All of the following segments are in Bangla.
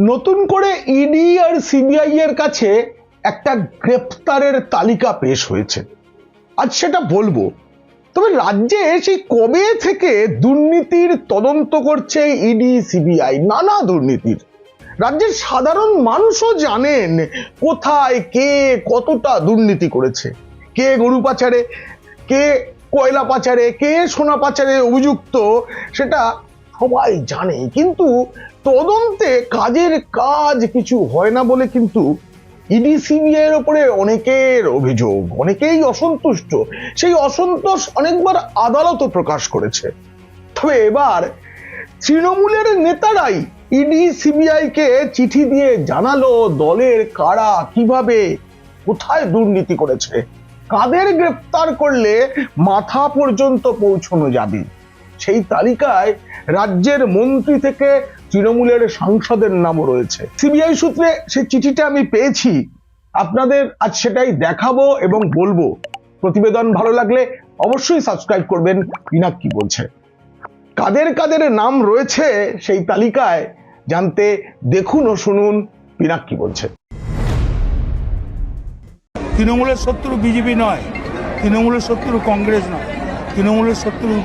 নতুন করে ইডি আর সিবিআই এর কাছে একটা গ্রেপ্তারের তালিকা পেশ হয়েছে। আজ সেটা বলব। তবে রাজ্যে সেই কবে থেকে দুর্নীতির তদন্ত করছে ইডি সিবিআই নানা দুর্নীতির। রাজ্যের সাধারণ মানুষও জানেন কোথায়, কে কতটা দুর্নীতি করেছে। কে গরু পাচারে, কে কয়লা পাচারে, কে সোনা পাচারে অভিযুক্ত, সেটা সবাই জানে। কিন্তু তদন্তে কাজের কাজ কিছু হয় না বলে কিন্তু ইডি সিবিআই এর উপরে অনেকের অভিযোগ, অনেকেই অসন্তুষ্ট। সেই অসন্তোষ অনেকবার আদালতও প্রকাশ করেছে। তবে এবার তৃণমূলের নেতারাই ইডি সিবিআই কে চিঠি দিয়ে জানালো দলের কারা, কীভাবে, কোথায় দুর্নীতি করেছে, কাদের গ্রেফতার করলে মাথা পর্যন্ত পৌঁছানো যাবে। সেই তালিকায় রাজ্যের মন্ত্রী থেকে তৃণমূলের সাংসদের নামও রয়েছে। সিবিআই সূত্রে সেই চিঠিটা আমি পেয়েছি। আপনাদের আজ সেটাই দেখাবো এবং বলব। প্রতিবেদন ভালো লাগলে অবশ্যই সাবস্ক্রাইব করবেন। পিনাক কি বলছে? কাদের কাদের নাম রয়েছে সেই তালিকায় জানতে দেখুন ও শুনুন। পিনাক কি বলছে? তৃণমূলের শত্রু বিজেপি নয়, তৃণমূলের শত্রু কংগ্রেস নয়, তৃণমূলের শত্রু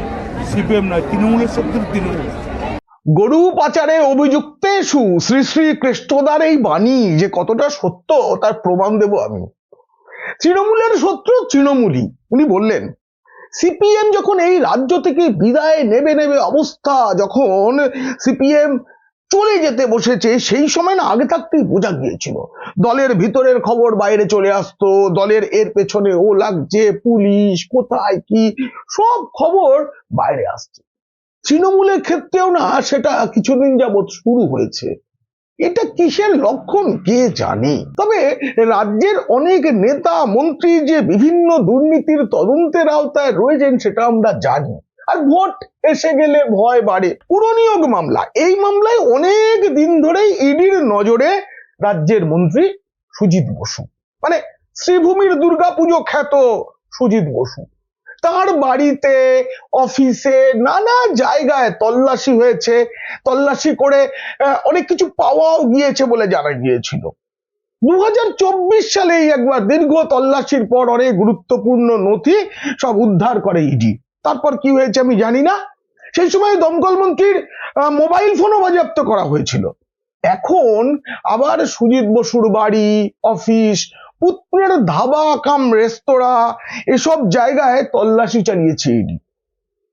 সিপিএম নয়, তৃণমূলের শত্রু তৃণমূল। গরু পাচারে অভিযুক্তেষু শ্রী শ্রী কৃষ্ণদার এই বাণী, যে কতটা সত্য তার প্রমাণ দেব আমি। তৃণমূলের শত্রু তৃণমূলই, উনি বললেন, সিপিএম যখন এই রাজ্য থেকে বিদায় নেবে নেবে অবস্থা, যখন সিপিএম চলে যেতে বসেছে, সেই সময় না আগে থাকতেই বোঝা গিয়েছিল। দলের ভিতরের খবর বাইরে চলে আসতো, দলের এর পেছনে ও লাগছে পুলিশ, কোথায় কি, সব খবর বাইরে আসছে। তৃণমূলের ক্ষেত্রেও না সেটা কিছুদিন যাবৎ শুরু হয়েছে। এটা কিসের লক্ষণ কে জানে? তবে রাজ্যের অনেক নেতা, মন্ত্রী যে বিভিন্ন দুর্নীতির তদন্তের আওতায় রয়েছেন সেটা আমরা জানি। আর ভোট এসে গেলে ভয় বাড়ে। পুরনিয়োগ মামলা, এই মামলায় অনেক দিন ধরেই ইডির নজরে রাজ্যের মন্ত্রী সুজিত বসু। মানে শ্রীভূমির দুর্গাপুজো খ্যাত সুজিত বসু। তার বাড়িতে অফিসে নানা জায়গায় তল্লাশি হয়েছে। তল্লাশি করে অনেক কিছু পাওয়াও গিয়েছে বলে জানা গিয়েছিল। দু সালেই একবার দীর্ঘ তল্লাশির পর অনেক গুরুত্বপূর্ণ নথি সব উদ্ধার করে ইডি তারপর কি হয়েছে আমি জানি না। সেই সময় দমকল মন্ত্রীর মোবাইল ফোনও বাজেয়াপ্ত করা হয়েছিল। এখন আবার সুজিত বসুর বাড়ি অফিস পুত্রের ধাবা কাম রেস্তোরাঁ, এসব জায়গায় তল্লাশি চালিয়েছে ইডি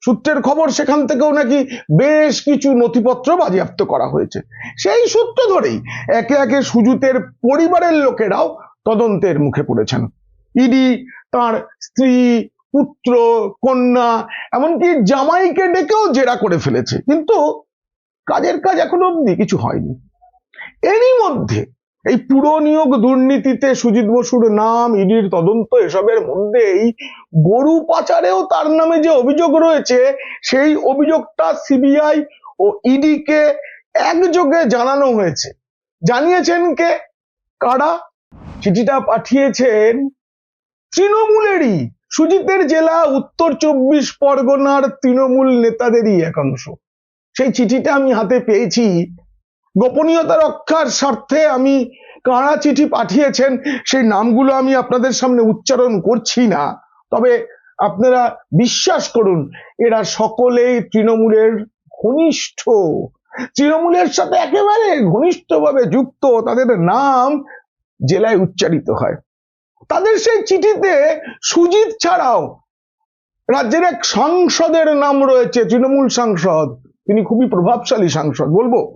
সূত্রের খবর সেখান থেকেও নাকি বেশ কিছু নথিপত্র বাজেয়াপ্ত করা হয়েছে। সেই সূত্র ধরেই একে একে সুজুতের পরিবারের লোকেরাও তদন্তের মুখে পড়েছেন। ইডি তার স্ত্রী, পুত্র, কন্যা, এমনকি জামাইকে ডেকেও জেরা করে ফেলেছে। কিন্তু কাজের কাজ এখনও অব্দি কিছু হয়নি। এরই মধ্যে এই পুরো নিয়োগ দুর্নীতিতে সুজিত বসুর নাম, ইডির তদন্ত এসবের মধ্যেই গরু পাচারেও তার নামে যে অভিযোগ রয়েছে, সেই অভিযোগটা সিবিআই ও ইডি কে একযোগে জানানো হয়েছে। জানিয়েছেন কে? কারা? চিঠিটা পাঠিয়েছেন তৃণমূলেরই, সুজিতের জেলা উত্তর চব্বিশ পরগনার তৃণমূল নেতাদেরই একাংশ। সেই চিঠিটা আমি হাতে পেয়েছি। গোপনীয়তা রক্ষার স্বার্থে আমি কারা চিঠি পাঠিয়েছেন, সেই নামগুলো আমি আপনাদের সামনে উচ্চারণ করছি না। তবে আপনারা বিশ্বাস করুন, এরা সকলেই তৃণমূলের ঘনিষ্ঠ। তৃণমূলের সাথে একেবারে ঘনিষ্ঠভাবে যুক্ত, তাদের নাম জেলায় উচ্চারিত হয়। তাদের সেই চিঠিতে সুজিত ছাড়াও রাজ্যের এক সাংসদের নাম রয়েছে, তৃণমূল সাংসদ। তিনি খুবই প্রভাবশালী সাংসদ, বলব।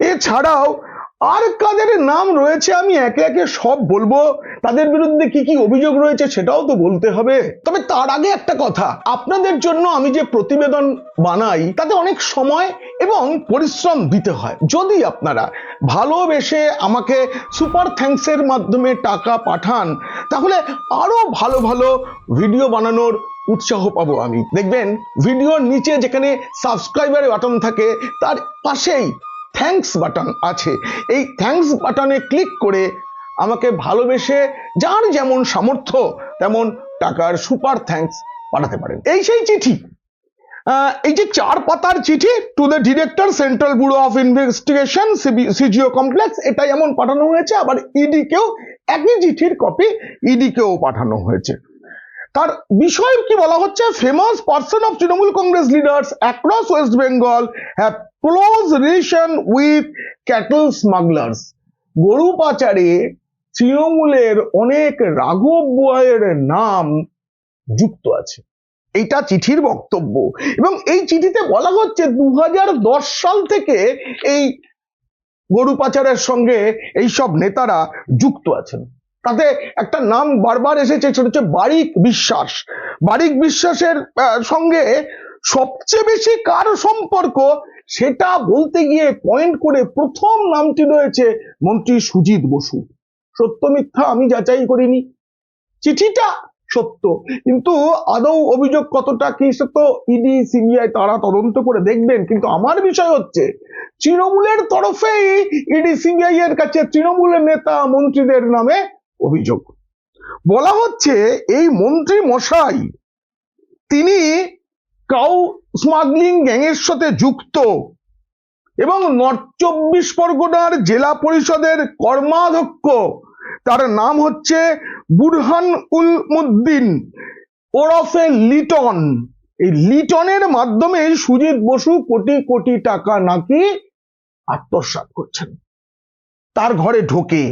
এছাড়াও আর কাদের নাম রয়েছে আমি একে একে সব বলব? তাদের বিরুদ্ধে কি কি অভিযোগ রয়েছে সেটাও তো বলতে হবে। তবে তার আগে একটা কথা, আপনাদের জন্য আমি যে প্রতিবেদন বানাই, তাতে অনেক সময় এবং পরিশ্রম দিতে হয়। যদি আপনারা ভালোবেসে আমাকে সুপার থ্যাঙ্কসের মাধ্যমে টাকা পাঠান, তাহলে আরও ভালো ভালো ভিডিও বানানোর উৎসাহ পাবো আমি। দেখবেন, ভিডিওর নিচে যেখানে সাবস্ক্রাইবার বাটন থাকে, তার পাশেই থ্যাঙ্কস বাটন আছে। এই থ্যাঙ্কস বাটনে ক্লিক করে আমাকে ভালোবেসে যার যেমন সামর্থ্য তেমন টাকার সুপার থ্যাঙ্কস পাঠাতে পারেন। এই সেই চিঠি। এই যে চার পাতার চিঠি to the director Central Bureau of Investigation CGO Complex এটা এমন পাঠানো হয়েছে, আবার ইডি কেও একই চিঠির কপি ইডি কেও পাঠানো হয়েছে। তার বিষয় কি বলা হচ্ছে? Famous person of Trinamool Congress leaders across West Bengal have close relation with cattle smugglers গরু পাচারে তৃণমূলের অনেক রাঘব বোয়াইয়ের নাম যুক্ত আছে। এইটা চিঠির বক্তব্য। এবং এই চিঠিতে বলা হচ্ছে দু হাজার দশ সাল থেকে এই গরু পাচারের সঙ্গে এইসব নেতারা যুক্ত আছেন। তাতে একটা নাম বারবার এসেছে, সেটা হচ্ছে বারিক বিশ্বাস। বারিক বিশ্বাসের সঙ্গে সবচেয়ে বেশি কার সম্পর্ক সেটা বলতে গিয়ে পয়েন্ট করে প্রথম নামটি রয়েছে মন্ত্রী সুজিত বসু। সত্য মিথ্যা আমি যাচাই করিনি। চিঠিটা সত্য, কিন্তু আদৌ অভিযোগ কতটা কি সে তো ইডি সিবিআই তারা তদন্ত করে দেখবেন, কিন্তু আমার বিষয় হচ্ছে তৃণমূলের তরফেই ইডি সিবিআই এর কাছে তৃণমূলের নেতা মন্ত্রীদের নামে অভিযোগ। বলা হচ্ছে এই মন্ত্রী মশাই, তিনি কাউ স্মাগলিং গ্যাংয়ের সাথে যুক্ত এবং নর্থ চব্বিশ পরগনার জেলা পরিষদের কর্মাধ্যক্ষ। তার নাম হচ্ছে বুরহান উল মুদ্দিন, ওরফে লিটন। এই লিটনের মাধ্যমে সুজিত বসু কোটি কোটি টাকা নাকি আত্মসাৎ করছেন। তার ঘরে ঢোকে।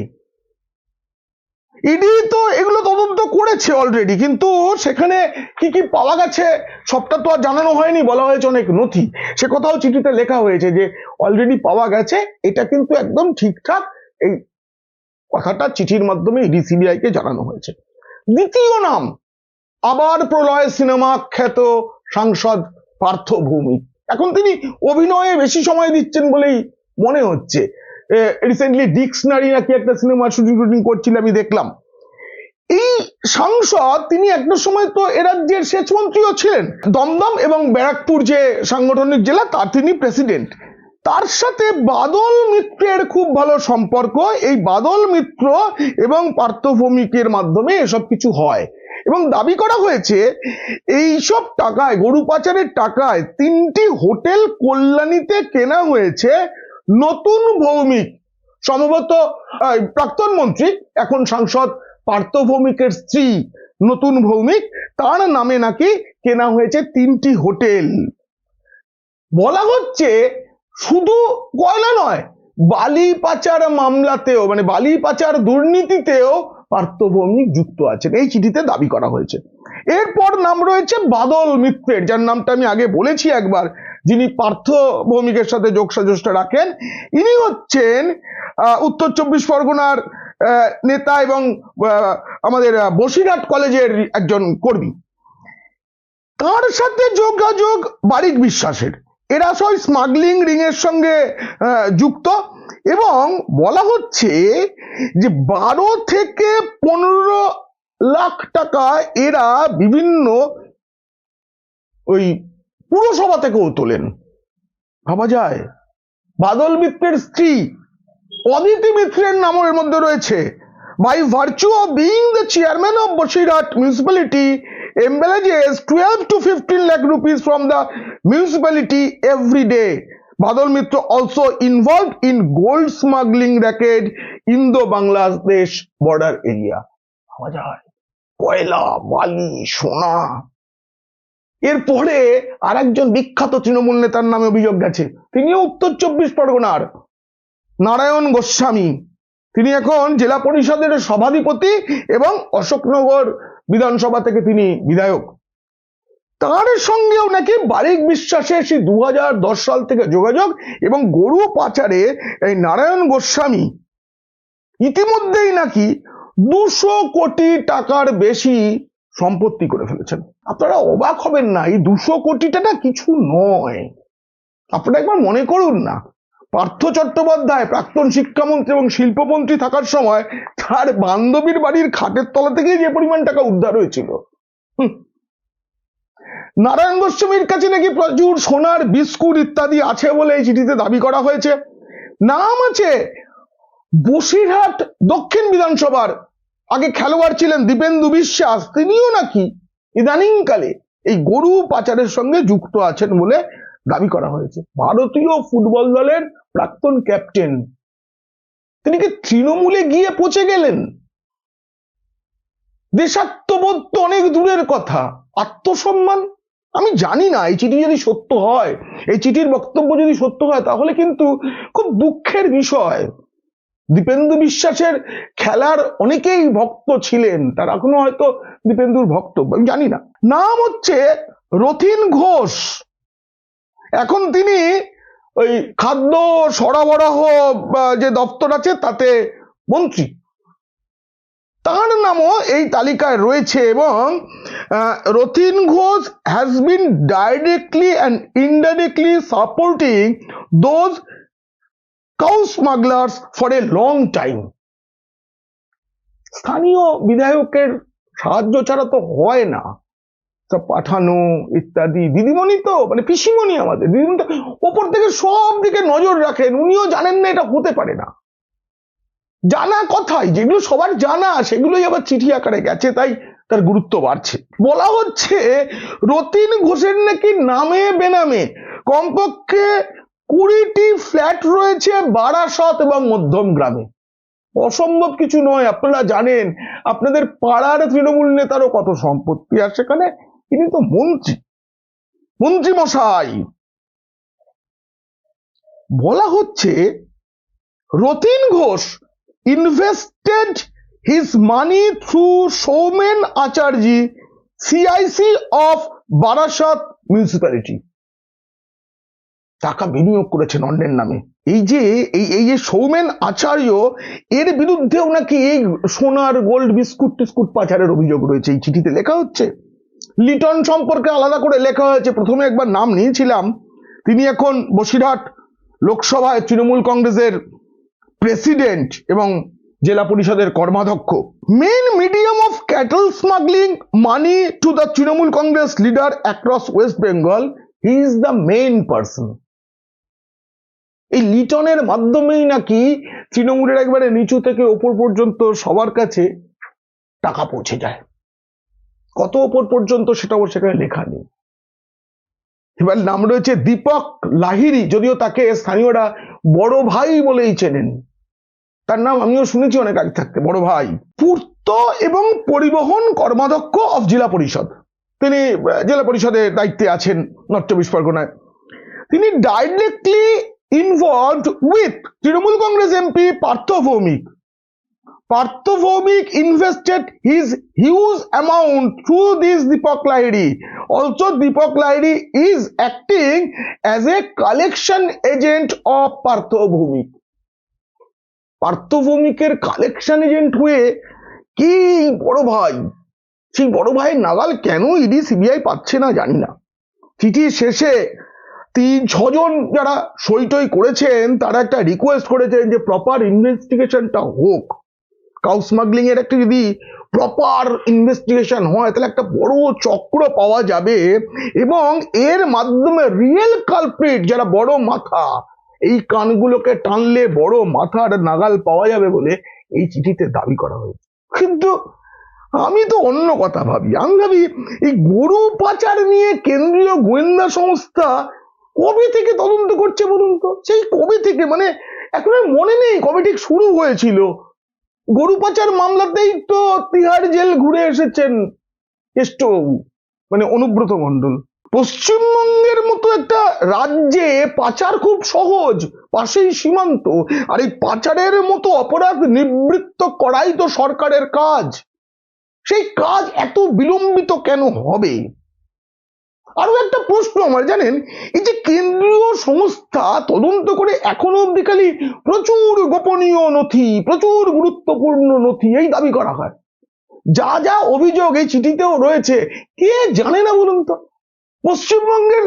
ইডি তো এগুলো তদন্ত করেছে অলরেডি কিন্তু সেখানে কি কি পাওয়া গেছে সবটা তো আর জানানো হয়নি, বলা হয়েছে অনেক নথি। সে কথাও চিঠিতে লেখা হয়েছে যে অলরেডি পাওয়া গেছে, এটা কিন্তু একদম ঠিকঠাক এই কথাটা চিঠির মাধ্যমে ইডি সিবিআই কে জানানো হয়েছে। দ্বিতীয় নাম, আবার প্রলয় সিনেমা খ্যাত সাংসদ পার্থ ভৌমিক এখন তিনি অভিনয়ে বেশি সময় দিচ্ছেন বলেই মনে হচ্ছে। রিসেন্টলি ডিকশনারি নাকি একটা সিনেমার শুটিং শুটিং করছিল, আমি দেখলাম। এই সাংসদ, তিনি একটা সময় তো এ রাজ্যের সেচ মন্ত্রীও ছিলেন। দমদম এবং ব্যারাকপুর যে সাংগঠনিক জেলা, তার তিনি প্রেসিডেন্ট তার সাথে বাদল মিত্রের খুব ভালো সম্পর্ক। এই বাদল মিত্র এবং পার্থ ভৌমিকের মাধ্যমে এসব কিছু হয়। এবং দাবি করা হয়েছে, এইসব টাকায়, গরু পাচারের টাকায় তিনটি হোটেল কল্যাণীতে কেনা হয়েছে। নতুন ভৌমিক, সম্ভবত প্রাক্তন মন্ত্রী, এখন সাংসদ পার্থ ভৌমিকের স্ত্রী, নতুন ভৌমিক, তার নামে নাকি কেনা হয়েছে তিনটি হোটেল। বলা হচ্ছে শুধু কয়লা নয়, বালি পাচার মামলাতেও মানে বালি পাচার দুর্নীতিতেও পার্থ ভৌমিক যুক্ত আছেন। এই চিঠিতে দাবি করা হয়েছে। এরপর নাম রয়েছে বাদল মিত্রের, যার নামটা আমি আগে বলেছি একবার। যিনি পার্থ ভৌমিকের সাথে যোগ সাজসটা রাখেন, ইনি হচ্ছেন উত্তর চব্বিশ পরগনার নেতা এবং আমাদের বসিরহাট কলেজের একজন কর্মী। তার সাথে যোগাযোগ বারিক বিশ্বাসের। এরা সব স্মাগলিং রিং এর সঙ্গে যুক্ত এবং বলা হচ্ছে যে বারো থেকে পনেরো লাখ টাকা এরা বিভিন্ন ওই পুরসভা থেকেও তোলেন। ভাবা যায়? বাদল মিত্রের স্ত্রী অদিতি মিত্রের নামের মধ্যে রয়েছে। By virtue being the chairman of Basirhat municipality embezzles twelve to fifteen lakh rupees from the municipality every day Badal Mitra also involve in gold smuggling racket Indo Bangladesh border area কয়লা, বালি, সোনা এরপরে আর একজন বিখ্যাত তৃণমূল নেতার নামে অভিযোগ গেছে। তিনিও উত্তর চব্বিশ পরগনার। নারায়ণ গোস্বামী। তিনি এখন জেলা পরিষদের সভাধিপতি এবং অশোকনগর বিধানসভা থেকে তিনি বিধায়ক। তার সঙ্গেও নাকি বারিক বিশ্বাসের সেই দু হাজার দশ সাল থেকে যোগাযোগ এবং গরু পাচারে এই নারায়ণ গোস্বামী। ইতিমধ্যেই নাকি দুশো কোটি টাকার বেশি সম্পত্তি করে ফেলেছেন। আপনারা অবাক হবেন না, এই দুশো কোটি টাকা কিছু নয়। আপনারা একবার মনে করুন না, পার্থ চট্টোপাধ্যায় প্রাক্তন শিক্ষামন্ত্রী এবং শিল্পমন্ত্রী থাকার সময় তার বান্ধবীর বাড়ির খাটের তলা থেকে যে পরিমাণ টাকা উদ্ধার হয়েছিল। নারায়ণ গোস্বামীর কাছে নাকি প্রচুর সোনার বিস্কুট ইত্যাদি আছে বলে এই চিঠিতে দাবি করা হয়েছে। নাম আছে বসিরহাট দক্ষিণ বিধানসভার আগে খেলোয়াড় ছিলেন দীপেন্দু বিশ্বাস, তিনিও নাকি ইদানিংকালে এই গরু পাচারের সঙ্গে যুক্ত আছেন বলে দাবি করা হয়েছে। ভারতীয় ফুটবল দলের প্রাক্তন ক্যাপ্টেন, তিনি কি তৃণমূলে গিয়ে পৌঁছে গেলেন? দেশাত্মবোধ তো অনেক দূরের কথা, আত্মসম্মান? আমি জানি না, এই চিঠি যদি সত্য হয়, এই চিঠির বক্তব্য যদি সত্য হয়, তাহলে কিন্তু খুব দুঃখের বিষয়। দীপেন্দু বিশ্বাসের খেলার অনেকেই ভক্ত ছিলেন। তার এখনও হয়তো দীপেন্দুর ভক্ত জানি না। নাম হচ্ছে রথিন ঘোষ। এখন তিনি ওই খাদ্য সরবরাহ যে দপ্তর আছে, তাতে মন্ত্রী। তার নামও এই তালিকায় রয়েছে এবং Rathin Ghosh has been directly and indirectly supporting those cow smugglers for a long time স্থানীয় বিধায়কের সাহায্য ছাড়া তো হয় না। সব পাঠানো ইত্যাদি। দিদিমণি তো মানে পিসিমণি আমাদের। দিদিমণি তো ওপর থেকে সব দিকে নজর রাখেন। উনিও জানেন না এটা হতে পারে না। জানা কথাই, যেগুলো সবার জানা, সেগুলোই আবার চিঠি আকারে গেছে, তাই তার গুরুত্ব বাড়ছে। বলা হচ্ছে, রতিন ঘোষের নাকি নামে বেনামে কমপক্ষে কুড়িটি ফ্ল্যাট রয়েছে বারাসত এবং মধ্যম গ্রামে। অসম্ভব কিছু নয়, আপনারা জানেন, আপনাদের পাড়ার তৃণমূল নেতারও কত সম্পত্তি, আর সেখানে তিনি তো মন্ত্রী মন্ত্রী মশাই। বলা হচ্ছে, Rathin Ghosh invested his money through Soumen Acharya CIC of Barasat municipality টাকা বিনিয়োগ করেছেন অন্যের নামে। এই যে, এই এই যে সৌমেন আচার্য, এর বিরুদ্ধেও নাকি এই সোনার গোল্ড বিস্কুট টিস্কুট পাচারের অভিযোগ রয়েছে। এই চিঠিতে লেখা হচ্ছে, লিটন সম্পর্কে আলাদা করে লেখা হয়েছে। প্রথমে একবার নাম নিয়েছিলাম। তিনি এখন বসিরহাট লোকসভায় তৃণমূল কংগ্রেসের প্রেসিডেন্ট এবং জেলা পরিষদের কর্মাধ্যক্ষ। Main medium of cattle smuggling money to the Trinamool Congress leader across West Bengal he is the main person এই লিটনের মাধ্যমেই নাকি তৃণমূলের একবারে নিচু থেকে ওপর পর্যন্ত সবার কাছে টাকা পৌঁছে যায়। কত ওপর পর্যন্ত সেটা ওর সেখানে লেখা নেই। এবার নাম রয়েছে দীপক লাহিরি যদিও তাকে স্থানীয়রা বড় ভাই বলেই চেনেন। তার নাম আমিও শুনেছি অনেক আগে থাকতে, বড় ভাই। পূর্ত এবং পরিবহন কর্মাধ্যক্ষ অফ জেলা পরিষদ। তিনি জেলা পরিষদের দায়িত্বে আছেন নর্থ চব্বিশ পরগনায়। তিনি directly involved with Trinamool Congress MP Partha Bhowmick Partha Bhowmick invested his huge amount through this Deepak Lahiri also Deepak Lahiri is acting as a collection agent of Partha Bhowmick Partha ভৌমিকের collection agent হয়ে কি বড় ভাই? সেই বড় ভাইয়ের নাগাল কেন ইডি সিবিআই পাচ্ছে না জানি না। চিঠির শেষে তিন, ছজন যারা সই টই করেছেন, তারা একটা রিকোয়েস্ট করেছেন যে প্রপার ইনভেস্টিগেশনটা হোক। কাউ স্মাগলিং এর একটা যদি প্রপার ইনভেস্টিগেশন হয়, তাহলে একটা বড় চক্র পাওয়া যাবে এবং এর মাধ্যমে রিয়েল কালপ্রিট যারা বড় মাথা, এই কানগুলোকে টানলে বড় মাথার নাগাল পাওয়া যাবে বলে এই চিঠিতে দাবি করা হয়েছে। কিন্তু আমি তো অন্য কথা ভাবি। আমি ভাবি, এই গরু পাচার নিয়ে কেন্দ্রীয় গোয়েন্দা সংস্থা কবে থেকে তদন্ত করছে বলুন তো? সেই কবে থেকে? মানে এখন আর মনে নেই কবে ঠিক শুরু হয়েছিল। গরু পাচার মামলাতেই তো তিহার জেল ঘুরে এসেছেন মানে অনুব্রত মণ্ডল। পশ্চিমবঙ্গের মতো একটা রাজ্যে পাচার খুব সহজ, পাশেই সীমান্ত। আর এই পাচারের মতো অপরাধ নিবৃত্ত করাই তো সরকারের কাজ। সেই কাজ এত বিলম্বিত কেন হবে? আরও একটা প্রশ্ন আমার, জানেন? এই যে কেন্দ্রীয় সংস্থা তদন্ত করে এখনও অব্দি খালি প্রচুর গোপনীয় নথি, প্রচুর গুরুত্বপূর্ণ নথি এই দাবি করা হয়। যা যা অভিযোগ এই চিঠিতেও রয়েছে, কে জানে না বলুন তো? পশ্চিমবঙ্গের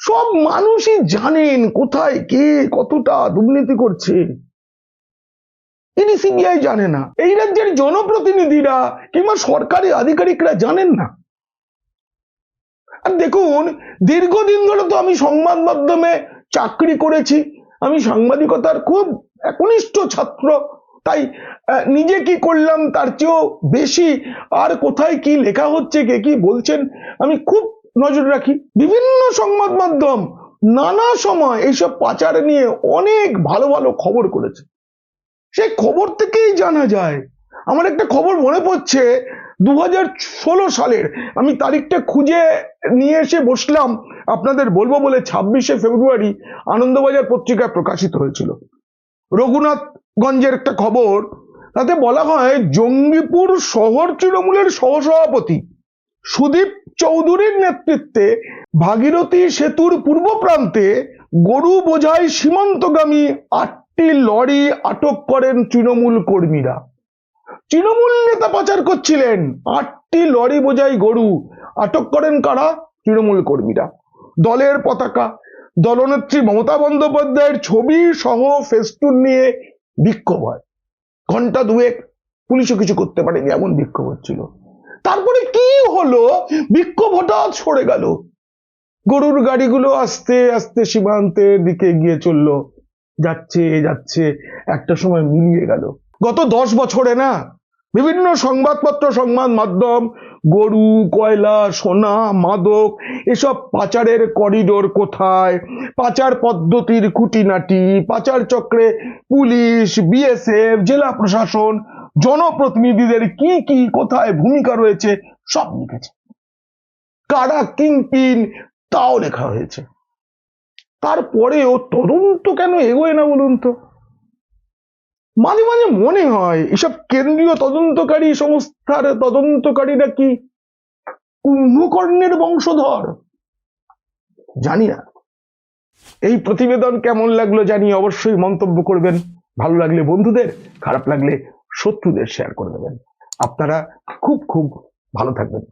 সব মানুষই জানেন কোথায় কে কতটা দুর্নীতি করছে। ইডি সিবিআই জানে না, এই রাজ্যের জনপ্রতিনিধিরা কিংবা সরকারি আধিকারিকরা জানেন না। আর দেখুন, দীর্ঘদিন ধরে তো আমি সংবাদ মাধ্যমে চাকরি করেছি। আমি সাংবাদিকতার খুব একনিষ্ঠ ছাত্র। তাই নিজে কি করলাম তার চেয়েও বেশি আর কোথায় কি লেখা হচ্ছে, কে কি বলছেন, আমি খুব নজর রাখি। বিভিন্ন সংবাদ মাধ্যম নানা সময় এইসব পাচার নিয়ে অনেক ভালো ভালো খবর করেছে। সেই খবর থেকেই জানা যায়। আমার একটা খবর মনে পড়ছে দু সালের আমি তারিখটা খুঁজে নিয়ে এসে বসলাম আপনাদের বলব বলে ছাব্বিশে ফেব্রুয়ারি আনন্দবাজার পত্রিকায় প্রকাশিত হয়েছিল। রঘুনাথগঞ্জের একটা খবর, তাতে বলা হয় জঙ্গিপুর শহর তৃণমূলের সহসভাপতি সুদীপ চৌধুরীর নেতৃত্বে ভাগীরথী সেতুর পূর্ব প্রান্তে গরু বোঝাই সীমান্তগামী আটটি লরি আটক করেন তৃণমূল কর্মীরা। তৃণমূল নেতা পাচার করছিলেন। আটটি লরি বোঝাই গরু। আটক করেন কারা? তৃণমূল কর্মীরা। দলের পতাকা। দলনেত্রী মমতা বন্দ্যোপাধ্যায়ের ছবি সহ ফেস্টুন নিয়ে বিক্ষোভ হয়। ঘণ্টা দুয়েক পুলিশও কিছু করতে পারেনি, এমন বিক্ষোভ হচ্ছিল। তারপরে কি হলো? বিক্ষোভ হঠাৎ সরে গেল। গরুর গাড়িগুলো আস্তে আস্তে সীমান্তের দিকে গিয়ে চলল। যাচ্ছে যাচ্ছে, একটা সময় মিলিয়ে গেল। গত দশ বছরে না বিভিন্ন সংবাদপত্র, সংবাদ মাধ্যম, গরু, কয়লা, সোনা, মাদক, এসব পাচারের করিডোর কোথায়? পাচার পদ্ধতির খুঁটিনাটি, পাচার চক্রে পুলিশ, বিএসএফ, জেলা প্রশাসন, জনপ্রতিনিধিদের কি কি, কোথায় ভূমিকা রয়েছে সব লিখেছে। কারা কিংপিন তাও লেখা হয়েছে। তারপরেও তদন্ত কেন এগোয় না বলুন তো? মাঝে মাঝে মনে হয়, এসব কেন্দ্রীয় তদন্তকারী সংস্থার তদন্তকারীরা কি কুম্ভকর্ণের বংশধর? জানি না। এই প্রতিবেদন কেমন লাগল জানি অবশ্যই মন্তব্য করবেন। ভালো লাগলে বন্ধুদের, খারাপ লাগলে শত্রুদের শেয়ার করে দেবেন। আপনারা খুব খুব ভালো থাকবেন।